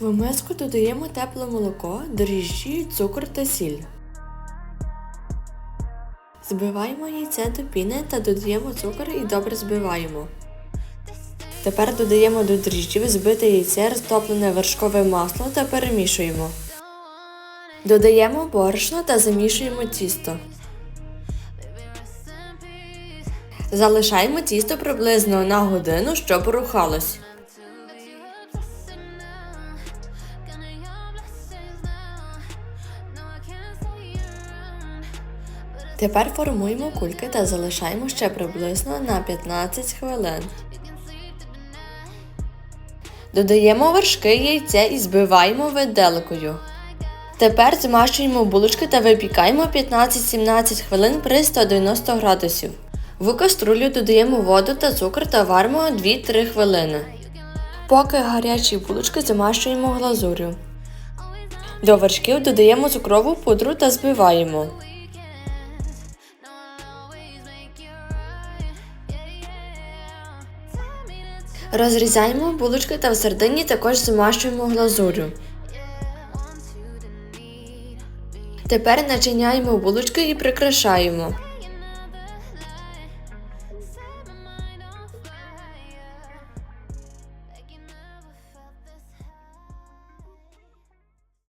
В миску додаємо тепле молоко, дріжджі, цукор та сіль. Збиваємо яйце до піни та додаємо цукор і добре збиваємо. Тепер додаємо до дріжджів збите яйце, розтоплене вершкове масло та перемішуємо. Додаємо борошно та замішуємо тісто. Залишаємо тісто приблизно на годину, щоб рухалось. Тепер формуємо кульки та залишаємо ще приблизно на 15 хвилин. Додаємо вершки яйця і збиваємо виделкою. Тепер змащуємо булочки та випікаємо 15-17 хвилин при 190 градусів. В каструлю додаємо воду та цукор та варимо 2-3 хвилини. Поки гарячі булочки замащуємо глазур'ю. До вершків додаємо цукрову пудру та збиваємо. Розрізаємо булочки та всередині також змащуємо глазур'ю. Тепер начиняємо булочки і прикрашаємо.